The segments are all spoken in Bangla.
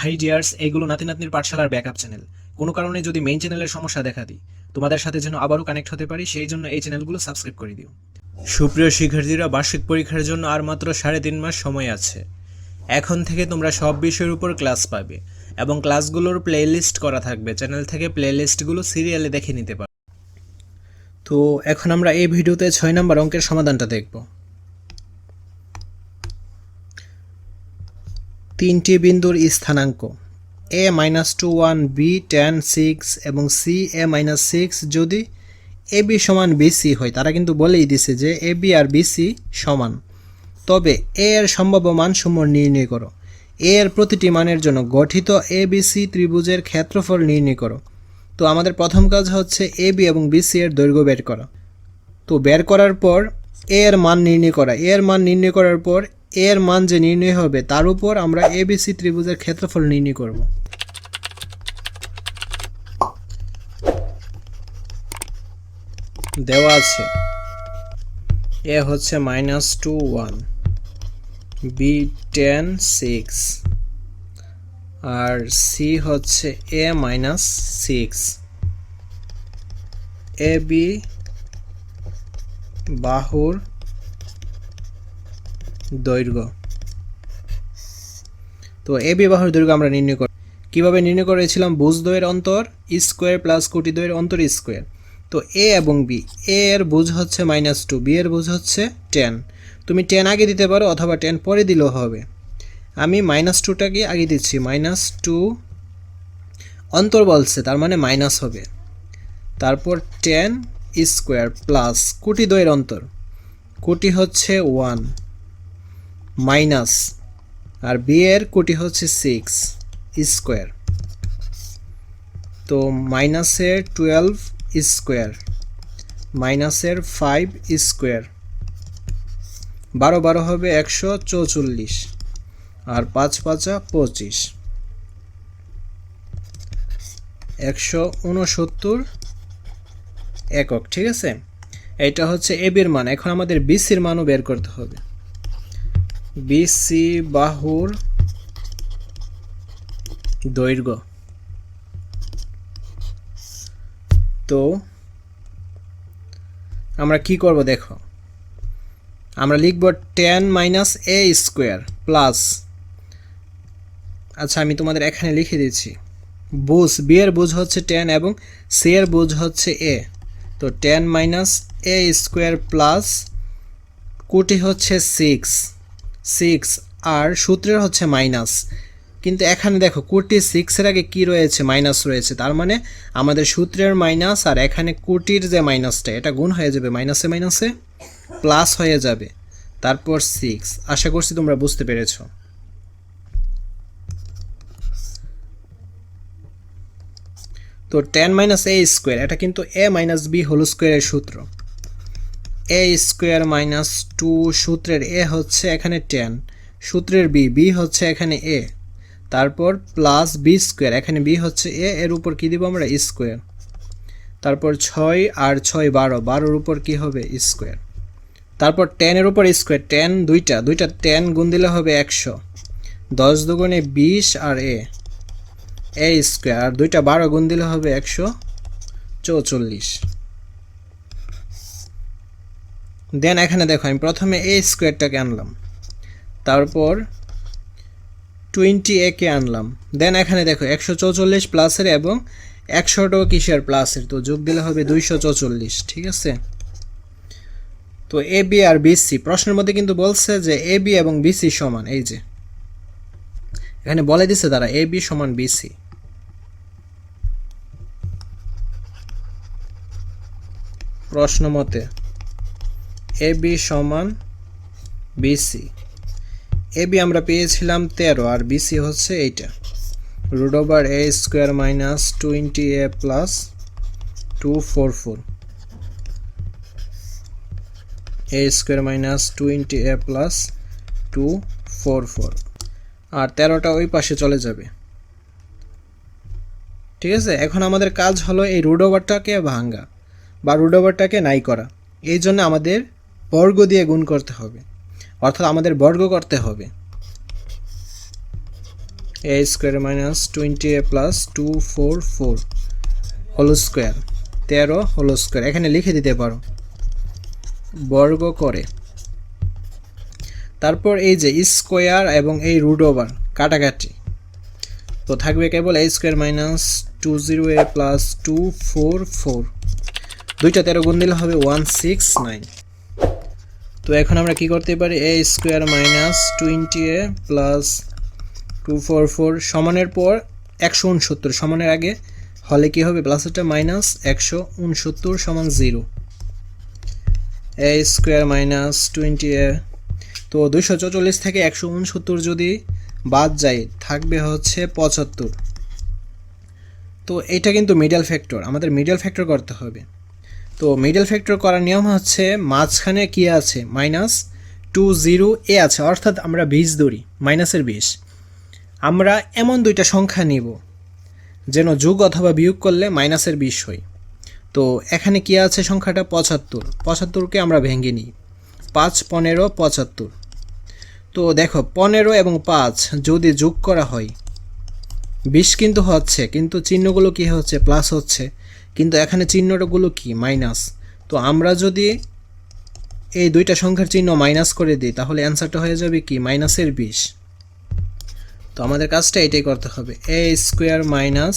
হাই ডিয়ার্স এইগুলো নাতি নাতনির পাঠশালার ব্যাকআপ চ্যানেল কোনো কারণে যদি মেইন চ্যানেলের সমস্যা দেখা দিই, তোমাদের সাথে যেন আবারও কানেক্ট হতে পারি, সেই জন্য এই চ্যানেলগুলো সাবস্ক্রাইব করে দিও। সুপ্রিয় শিক্ষার্থীরা, বার্ষিক পরীক্ষার জন্য আর মাত্র সাড়ে তিন মাস সময় আছে। এখন থেকে তোমরা সব বিষয়ের উপর ক্লাস পাবে এবং ক্লাসগুলোর প্লেলিস্ট করা থাকবে। চ্যানেল থেকে প্লেলিস্টগুলো সিরিয়ালে দেখে নিতে পারো। তো এখন আমরা এই ভিডিওতে ছয় নম্বর অঙ্কের সমাধানটা দেখব। তিনটি বিন্দুর স্থানাঙ্ক। A minus two one B ten six এবং সি এ মাইনাস সিক্স যদি এ বি সমান বিসি হয়, তারা কিন্তু বলেই দিছে যে এ বি আর বিসি সমান। তবে এ এর সম্ভাব্য মানসমূহ নির্ণয় করো। এ এর প্রতিটি মানের জন্য গঠিত এ বি সি ত্রিভুজের ক্ষেত্রফল নির্ণয় করো। তো আমাদের প্রথম কাজ হচ্ছে এ বি এবং বিসি এর দৈর্ঘ্য বের করা। তো বের করার পর এ এর মান নির্ণয় করা। এ এর মান নির্ণয় করার পর এর মান যে নির্ণয় হবে, তার উপর আমরা এ বি সি ত্রিভুজের ক্ষেত্রফল নির্ণয় করব। দেওয়া আছে। এ হচ্ছে minus two one B ten six আর সি হচ্ছে A minus six A B বাহুর দৈর্ঘ্য। তো এ বি বাহুর দৈর্ঘ্য আমরা নির্ণয় করি কীভাবে নির্ণয় করেছিলাম? বুঝ দয়ের অন্তর, স্কোয়ার প্লাস কোটি দয়ের অন্তর স্কোয়ার। তো এ এবং বি, এ এর বুঝ হচ্ছে মাইনাস টু বি এর বুঝ হচ্ছে টেন তুমি টেন আগে দিতে পারো অথবা টেন পরে দিলেও হবে। আমি মাইনাস টুটাকে আগে দিচ্ছি মাইনাস টু অন্তর বলছে, তার মানে মাইনাস হবে। তারপর টেন স্কোয়ার প্লাস কোটি দয়ের অন্তর। কোটি হচ্ছে ওয়ান মাইনাস, আর বি এর কোটি হচ্ছে সিক্স স্কোয়ার তো মাইনাসের টুয়েলভ স্কোয়ার মাইনাসের ফাইভ স্কোয়ার বারো বারো হবে একশো চৌচল্লিশ, আর পাঁচ পাঁচা পঁচিশ। একশো উনসত্তর একক, ঠিক আছে? এটা হচ্ছে এবির মান। এখন আমাদের বিসির মানও বের করতে হবে। বিসি বাহুর দৈর্ঘ্য। তো, আমরা কি করব দেখো? আমরা লিখব ten minus A square plus আচ্ছা আমি তোমাদের এখানে লিখে দিচ্ছি। বুঝ বি এর বুঝ হচ্ছে টেন এবং সি এর বুঝ হচ্ছে এ তো ten minus A square plus কোটি হচ্ছে সিক্স সিক্স আর সূত্রের হচ্ছে মাইনাস কিন্তু এখানে দেখো, কোটি সিক্সের আগে কি রয়েছে? মাইনাস রয়েছে। তার মানে আমাদের সূত্রের মাইনাস আর এখানে কোটির যে মাইনাসটা এটা গুণ হয়ে যাবে মাইনাসে মাইনাসে প্লাস হয়ে যাবে। তারপর সিক্স আশা করছি তোমরা বুঝতে পেরেছ। তো টেন মাইনাস এ স্কোয়ার এটা কিন্তু এ মাইনাস বি হোল স্কোয়ারের সূত্র। এ স্কোয়ার মাইনাস টু সূত্রের এ হচ্ছে এখানে টেন সূত্রের বি বি হচ্ছে এখানে এ তারপর প্লাস বি স্কোয়ার এখানে বি হচ্ছে এ এর উপর কী দিব আমরা? স্কোয়ার তারপর ছয় আর ছয় বারো, বারোর উপর কি হবে? স্কোয়ার তারপর টেনের উপর স্কোয়ার টেন দুইটা দুইটা টেন গুণ দিলে হবে একশো, দশ দুগুণে বিশ আর এ এ স্কোয়ার আর দুইটা বারো গুণ দিলে হবে একশো চৌচল্লিশ। দেন এখানে দেখো, আমি প্রথমে এ স্কোয়ারটাকে আনলাম। তারপর টোয়েন্টি একে আনলাম। দেন এখানে দেখো, একশো চৌচল্লিশ প্লাসের এবং একশোটাও কিসের প্লাসের তো যোগ দিলে হবে দুইশো চৌচল্লিশ, ঠিক আছে? তো এ বি আর বিসি প্রশ্নের মধ্যে কিন্তু বলছে যে এ বি এবং বিসি সমান, এই যে। এখানে বলে দিছে তারা এ বি সমান বিসি প্রশ্ন মতে। এ বি সমান বিসি। এ বি আমরা পেয়েছিলাম তেরো, আর বিসি হচ্ছে এইটা। Root over A square minus twenty A plus two four four. A square minus twenty A plus two four four. আর তেরোটা ওই পাশে চলে যাবে। ঠিক আছে? এখন আমাদের কাজ হলো এই রুট ওভারটাকে ভাঙ্গা বা রুট ওভারটাকে নাই করা। এই জন্য আমাদের বর্গ দিয়ে গুণ করতে হবে। অর্থাৎ আমাদের বর্গ করতে হবে। A square minus twenty A plus two four four whole square তেরো হোল স্কোয়ার এখানে লিখে দিতে পারো। বর্গ করে। তারপর এই যে স্কোয়ার এবং এই রুট ওভার কাটাকাটি। তো থাকবে কেবল A square minus two zero A plus two four four দুইটা তেরো গুণ দিলে হবে ওয়ান সিক্স নাইন তো এখন আমরা কি করতে পারি? A square minus twenty A plus two four four সমানের পর একশো উনসত্তর। সমানের আগে হলে কি হবে? প্লাসেরটা মাইনাস একশো উনসত্তর সমান zero A square minus twenty A তো দুইশো চৌচল্লিশ থেকে একশো উনসত্তর যদি বাদ যায়, থাকবে হচ্ছে পঁচাত্তর। তো এটা কিন্তু মিডল ফ্যাক্টর আমাদের মিডল ফ্যাক্টর করতে হবে। তো মিডল ফ্যাক্টর করার নিয়ম হচ্ছে মাঝখানে কি আছে? মাইনাস টু জিরো এ আছে, অর্থাৎ আমরা বিশ ধরি মাইনাসের বিশ। আমরা এমন দুইটা সংখ্যা নিব, যেন যোগ অথবা বিয়োগ করলে মাইনাসের বিশ হয়। তো এখানে কি আছে সংখ্যাটা? পঁচাত্তর। পঁচাত্তরকে আমরা ভেঙে নিই। পাঁচ, পনেরো, পঁচাত্তর। তো দেখো, পনেরো এবং পাঁচ যদি যোগ করা হয়, বিশ কিন্তু হচ্ছে, কিন্তু চিহ্নগুলো কি হচ্ছে? প্লাস হচ্ছে। কিন্তু এখানে চিহ্নগুলো কি? মাইনাস। তো আমরা যদি এই দুইটা সংখ্যার চিহ্ন মাইনাস করে দিই, তাহলে অ্যান্সারটা হয়ে যাবে কি? মাইনাসের বিশ। তো আমাদের কাজটা এটাই করতে হবে। A square minus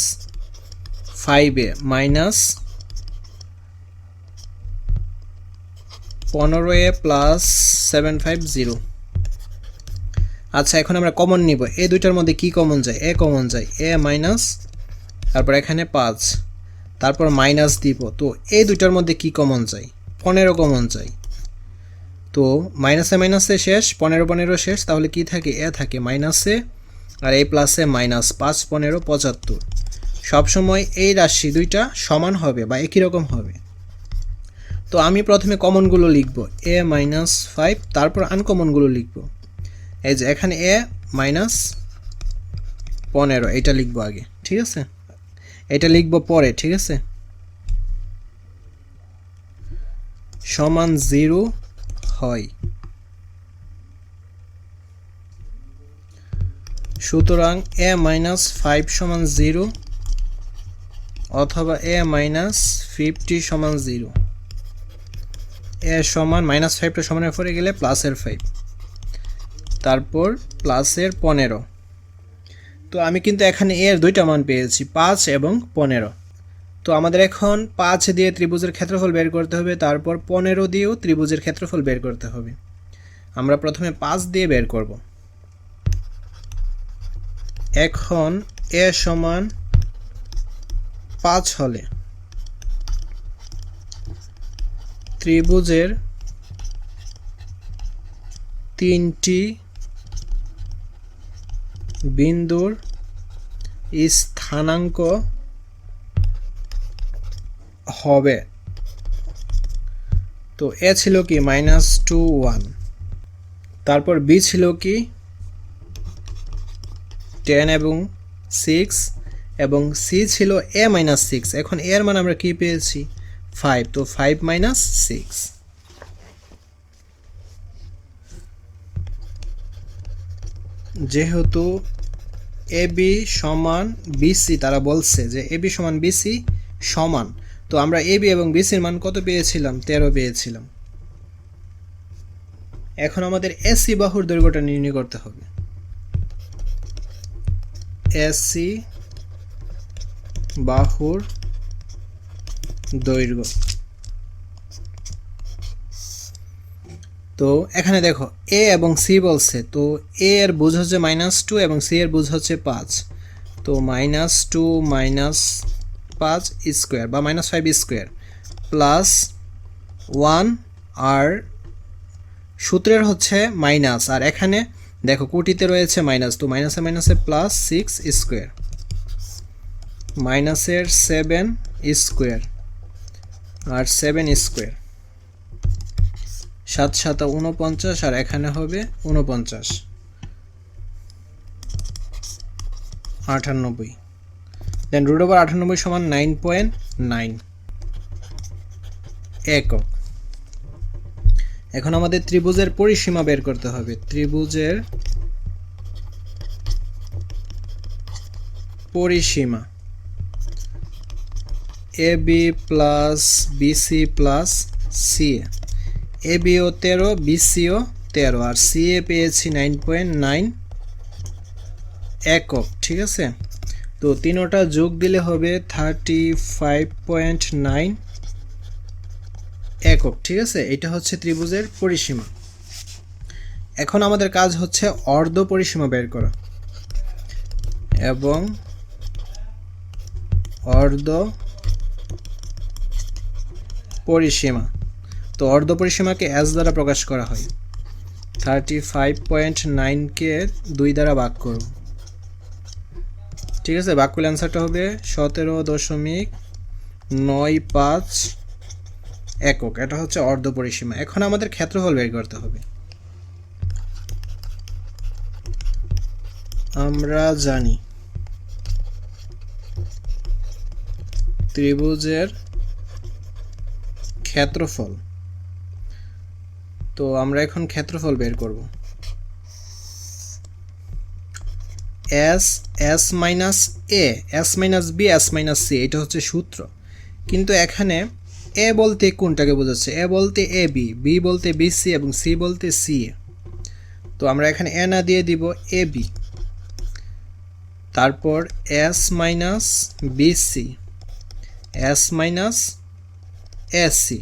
five A minus পনেরো A plus seven five zero আচ্ছা এখন আমরা কমন নিব। এ দুইটার মধ্যে কি কমন যায়? এ কমন যায়। এ মাইনাস, তারপর এখানে পাঁচ। তারপর মাইনাস দিব। তো এই দুইটার মধ্যে কি কমন চাই? পনেরো কমন চাই। তো মাইনাসে মাইনাসে শেষ, পনেরো পনেরো শেষ, তাহলে কি থাকে? এ থাকে মাইনাসে আর এই প্লাসে মাইনাস পাঁচ পনেরো পঁচাত্তর। সবসময় এই রাশি দুইটা সমান হবে বা একই রকম হবে। তো আমি প্রথমে কমনগুলো লিখব। এ মাইনাস ফাইভ তারপর আনকমনগুলো লিখব। এই যে এখানে এ মাইনাস পনেরো, এটা লিখব আগে। ঠিক আছে? এটা লিখব পরে, ঠিক আছে? সমান জিরো হয়। সুতরাং এ মাইনাস ফাইভ সমান জিরো অথবা এ মাইনাস ফিফটি সমান জিরো। এ সমান মাইনাস ফাইভটা সমানের পরে গেলে প্লাসের ফাইভ। তারপর প্লাসের পনেরো। তো আমি কিন্তু এখানে এর দুইটা মান পেয়েছি, পাঁচ এবং পনেরো। তো আমাদের এখন পাঁচ দিয়ে ত্রিভুজের ক্ষেত্রফল বের করতে হবে, তারপর পনেরো দিয়েও ত্রিভুজের ক্ষেত্রফল বের করতে হবে। আমরা প্রথমে পাঁচ দিয়ে বের করব। এখন এ সমান পাঁচ হলে ত্রিভুজের তিনটি বিন্দুর স্থানাঙ্ক হবে। তো এ ছিল কি? Minus two one. তারপর বি ছিল কি? টেন এবং সিক্স এবং সি ছিল এ মাইনাস সিক্স। এখন এর মান আমরা কি পেয়েছি? ফাইভ। তো ফাইভ মাইনাস সিক্স। যেহেতু এ বি সমান বিসি তারা বলছে যে এ বি সমান বিসি সমান। তো আমরা এ বি এবং বিসির মান কত পেয়েছিলাম? তেরো পেয়েছিলাম। এখন আমাদের এসি বাহুর দৈর্ঘ্যটা নির্ণয় করতে হবে। এসি বাহুর দৈর্ঘ্য। তো এখানে দেখো এ এবং সি বলছে, তো এ এর বুঝ হচ্ছে মাইনাস টু এবং সি এর বুঝ হচ্ছে পাঁচ। তো মাইনাস টু মাইনাস পাঁচ স্কোয়ার বা minus five square plus one আর সূত্রের হচ্ছে মাইনাস আর এখানে দেখো কোটিতে রয়েছে মাইনাস তো মাইনাসে মাইনাসে প্লাস সিক্স স্কোয়ার মাইনাসের সেভেন স্কোয়ার আর সেভেন স্কোয়ার সাত সাতা উনপঞ্চাশ আর এখানে হবে উনপঞ্চাশ আটানব্বই। দেন রুট ওভার আটানব্বই সমান নাইন পয়েন্ট নাইন একক। এখন আমাদের ত্রিভুজের পরিসীমা বের করতে হবে। ত্রিভুজের পরিসীমা। A B plus BC plus C A bio তেরো বিসিও তেরো, আর সি এ পেয়েছি নাইন পয়েন্ট নাইন একক, ঠিক আছে? তো তিনোটা যোগ দিলে হবে থার্টি ফাইভ পয়েন্ট নাইন একক, ঠিক আছে? এটা হচ্ছে ত্রিভুজের পরিসীমা। এখন আমাদের কাজ হচ্ছে অর্ধ পরিসীমা বের করা। এবং অর্ধ পরিসীমা। তো অর্ধ পরিসীমাকে এস দ্বারা প্রকাশ করা হয়। থার্টি ফাইভ পয়েন্ট নাইনকে দুই দ্বারা ভাগ করব। ঠিক আছে? ভাগ করলে অ্যান্সারটা হবে সতেরো দশমিক নয় পাঁচ একক। এটা হচ্ছে অর্ধ পরিসীমা এখন আমাদের ক্ষেত্রফল বের করতে হবে। আমরা জানি ত্রিভুজের ক্ষেত্রফল তো আমরা এখন ক্ষেত্রফল বের করব। S S minus A S minus B S minus C এটা হচ্ছে সূত্র। কিন্তু এখানে এ বলতে কোনটাকে বোঝাচ্ছে? এ বলতে এ বি বি বলতে বি সি এবং সি বলতে সি এ তো আমরা এখানে এ না দিয়ে দিব এ বি তারপর S minus B C S minus S C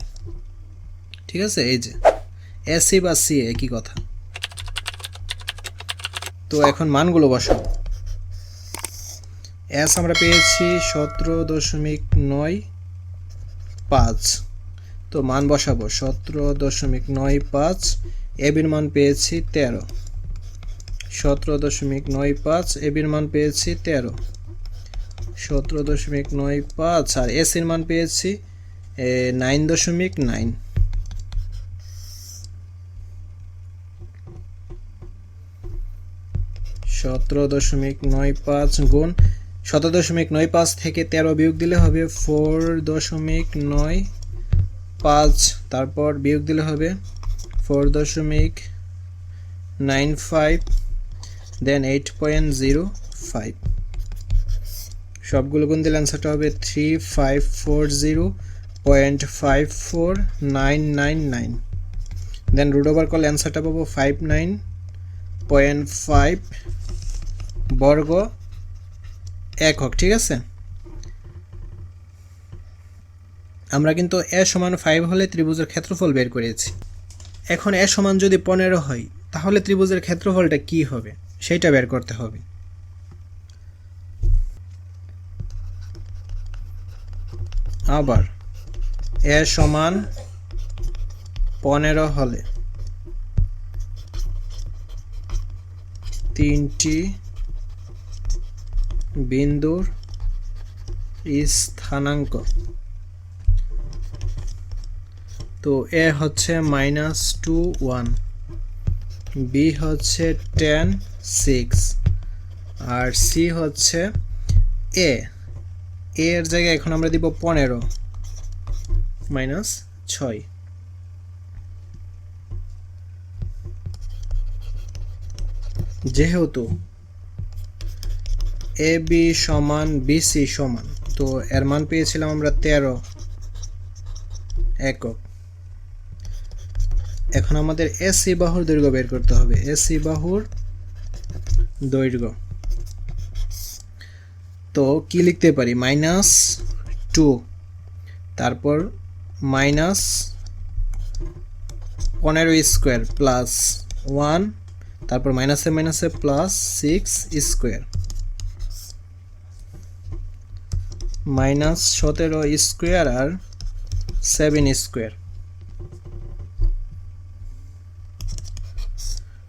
ঠিক আছে? এই যে। এসি বা সি একই কথা। তো এখন মানগুলো বসাবো এস আমরা পেয়েছি সতেরো দশমিক নয় পাঁচ। তো মান বসাবো, সতেরো দশমিক নয় পাঁচ এবির মান পেয়েছি তেরো। সতেরো দশমিক নয় পাঁচ এবির মান পেয়েছি তেরো। সতেরো দশমিক নয় পাঁচ, আর এসির মান পেয়েছি নাইন দশমিক নাইন সতেরো দশমিক নয় পাঁচ গুণ সতেরো দশমিক নয় পাঁচ থেকে তেরো বিয়োগ দিলে হবে ফোর দশমিক নয় পাঁচ। তারপর বিয়োগ দিলে হবে ফোর দশমিক nine five then eight point zero five সবগুলো গুণ দিলে অ্যান্সারটা হবে three five four zero point five four nine nine nine then root over করলে অ্যান্সারটা পাবো ফাইভ নাইন পয়েন্ট ফাইভ বর্গ একক ঠিক আছে? আমরা কিন্তু এ সমান ফাইভ হলে ত্রিভুজের ক্ষেত্রফল বের করেছি। এখন এ সমান যদি পনেরো হয়, তাহলে ত্রিভুজের ক্ষেত্রফলটা কি হবে? সেইটা বের করতে হবে। আবার এ সমান পনেরো হলে তিনটি বিন্দুর স্থানাঙ্ক। তো এ হচ্ছে মাইনাস টু ওয়ান বি হচ্ছে টেন সিক্স আর সি হচ্ছে এ এর জায়গায় এখন আমরা দিব পনেরো মাইনাস ছয়। যেহেতু এ বি সমান বিসি সমান। তো এর মান পেয়েছিলাম আমরা তেরো একক। এখন আমাদের এসি বাহুর দৈর্ঘ্য বের করতে হবে। এসি বাহুর দৈর্ঘ্য। তো কি লিখতে পারি? Minus two. তারপর মাইনাস পনেরো স্কোয়ার প্লাস ওয়ান। তারপর মাইনাসে মাইনাসে প্লাস সিক্স স্কোয়ার। মাইনাস সতেরো স্কোয়ার আর সেভেন স্কোয়ার।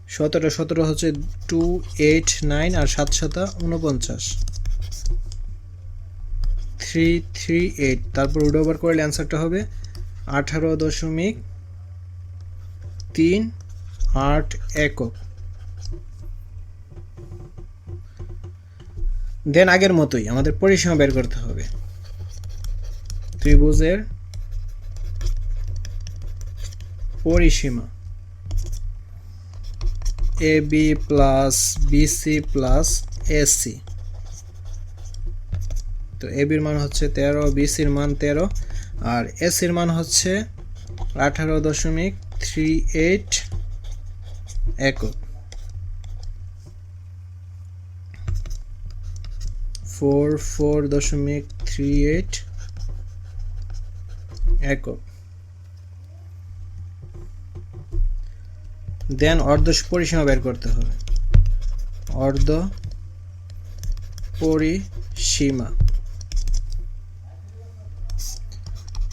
সতেরো সতেরো হচ্ছে টু, এইট, নাইন আর সাত সাতা উনপঞ্চাশ থ্রি থ্রি, এইট। তারপর রুট ওভার করলে অ্যান্সারটা হবে আঠারো দশমিক তিন আট একক। দেন আগের মতোই, আমাদের পরিসীমা বের করতে হবে। ত্রিভুজের পরিসীমা। A, B plus BC plus AC তো এ বির মান হচ্ছে তেরো বিসির মান তেরো, আর এসির মান হচ্ছে আঠারো দশমিক থ্রি এইট একক। ফোর ফোর দশমিক থ্রি এইট একক। দেন অর্ধ পরিসীমা বের করতে হবে। অর্ধ পরিসীমা।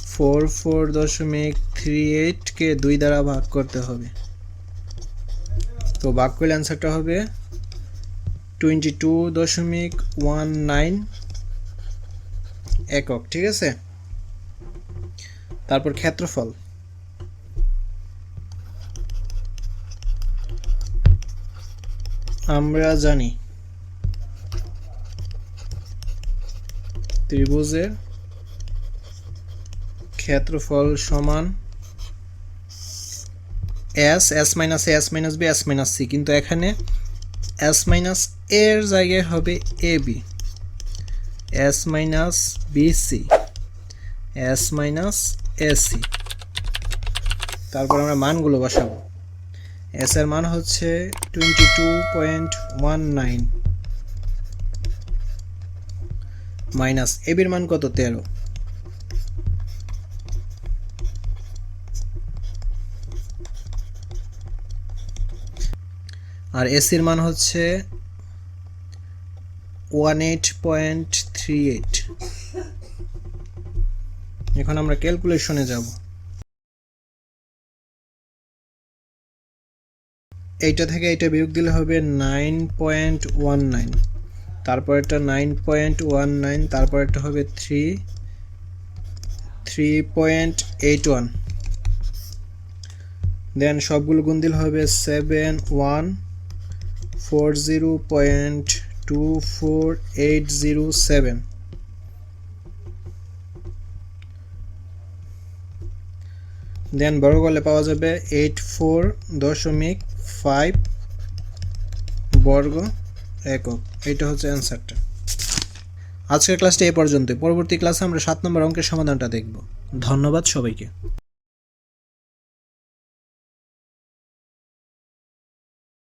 ফোর ফোর দশমিক থ্রি এইটকে দুই দ্বারা ভাগ করতে হবে। তো ভাগ করলে অ্যান্সারটা হবে টোয়েন্টি টু দশমিক ওয়ান নাইন একক, ঠিক আছে? তারপর ক্ষেত্রফল। আমরা জানি ত্রিভুজের ক্ষেত্রফল সমান S S minus S minus B S minus C কিন্তু এখানে এস মাইনাস এর জায়গায় হবে A B. S minus B C. S minus A C. তারপর আমরা মানগুলো বসাবো। এস এর মান হচ্ছে twenty two point one nine. Minus এবির মান কত? তেরো। আর এসির মান হচ্ছে one eight point three eight এখন আমরা ক্যালকুলেশনে যাব। এইটা থেকে এইটা বিয়োগ দিলে হবে নাইন পয়েন্ট ওয়ান নাইন তারপর একটা নাইন পয়েন্ট ওয়ান নাইন তারপর একটা হবে three three point eight one then সবগুলো গুণ দিলে হবে seven one four zero point two four eight zero seven then বড় করলে পাওয়া যাবে এইট ফোর দশমিক ফাইভ বর্গ একক। এটা হচ্ছে অ্যান্সারটা। আজকের ক্লাসটা এ পর্যন্ত পরবর্তী ক্লাসে আমরা সাত নম্বর অঙ্কের সমাধানটা দেখব। ধন্যবাদ সবাইকে।